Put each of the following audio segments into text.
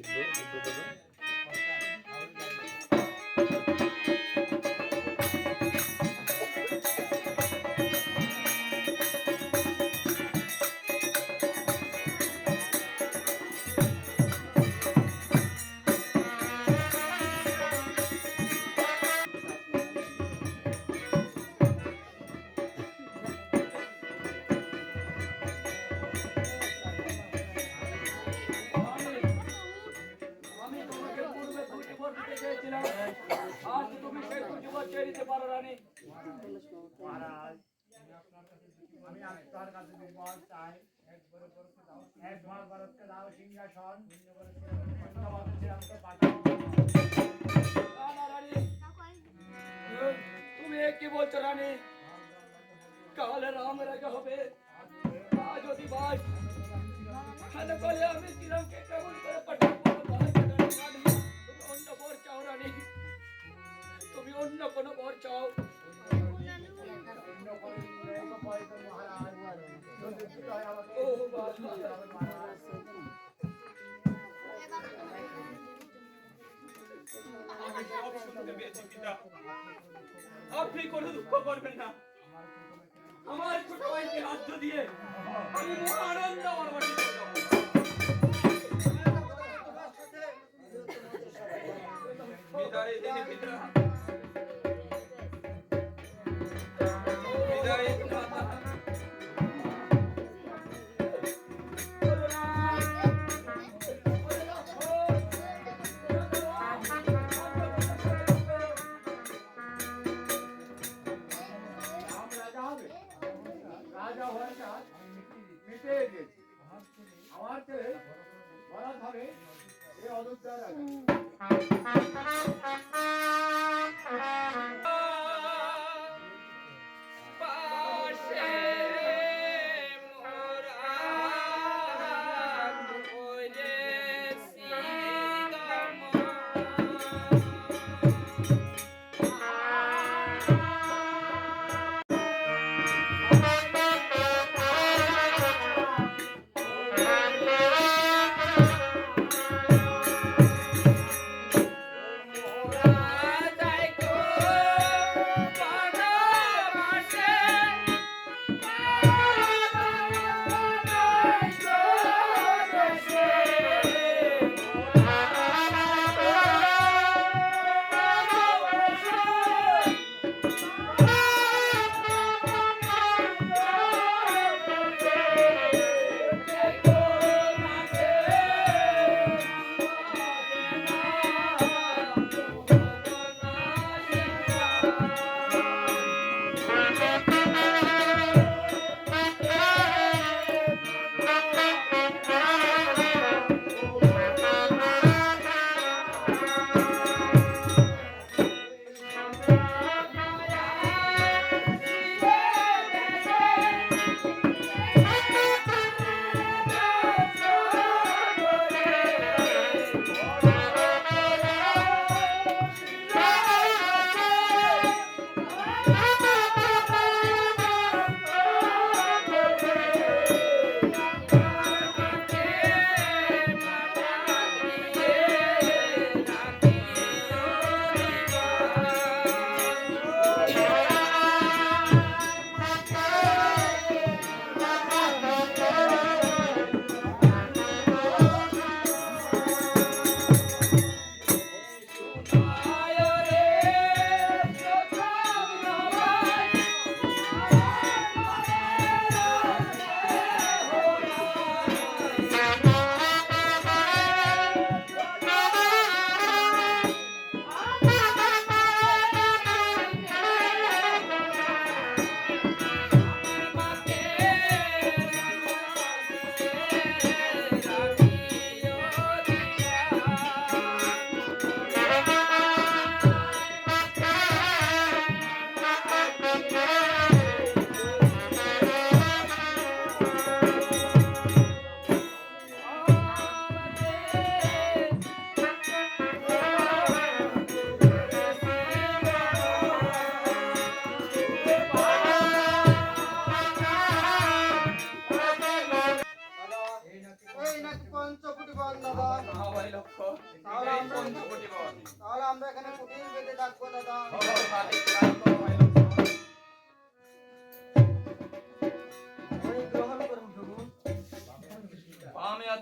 আমি চেয়েছিলাম আজ তুমি সেই চেয়ে দিতে পারো রানী মহারাজ আমি আপনার কাছে দুর্বল একই বলছো রানী কালে রাম রাজা হবে। আজ যদি আমি শ্রীরামকে আপনি কোনো দুঃখ করবেন না। আমার ছোট ভাইকে রাজ্য দিয়ে আমি আনন্দ আমার বাড়ি বিদায় রাজা হওয়ার কাজ মিটে গেছে। আমার ছেলে বলা হবে এই অযোধ্যা রাজা। Thank you.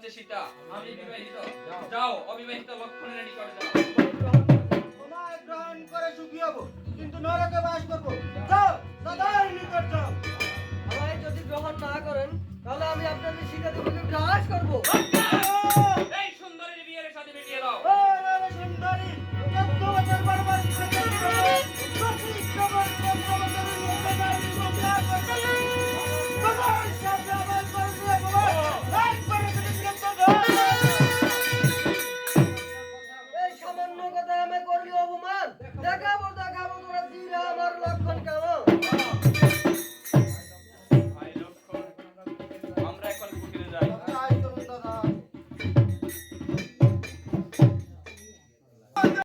হচ্ছে সীতা আমি বিবাহিত যাও অবিবাহিত লক্ষণের নিকট যাও করে সুখী হব কিন্তু নরকে বাস করব। যাও দাদার নিকট যাও। আমায় যদি গ্রহণ না করেন তাহলে আমি আপনাদের সীতা দেবীকে গ্রাস করব।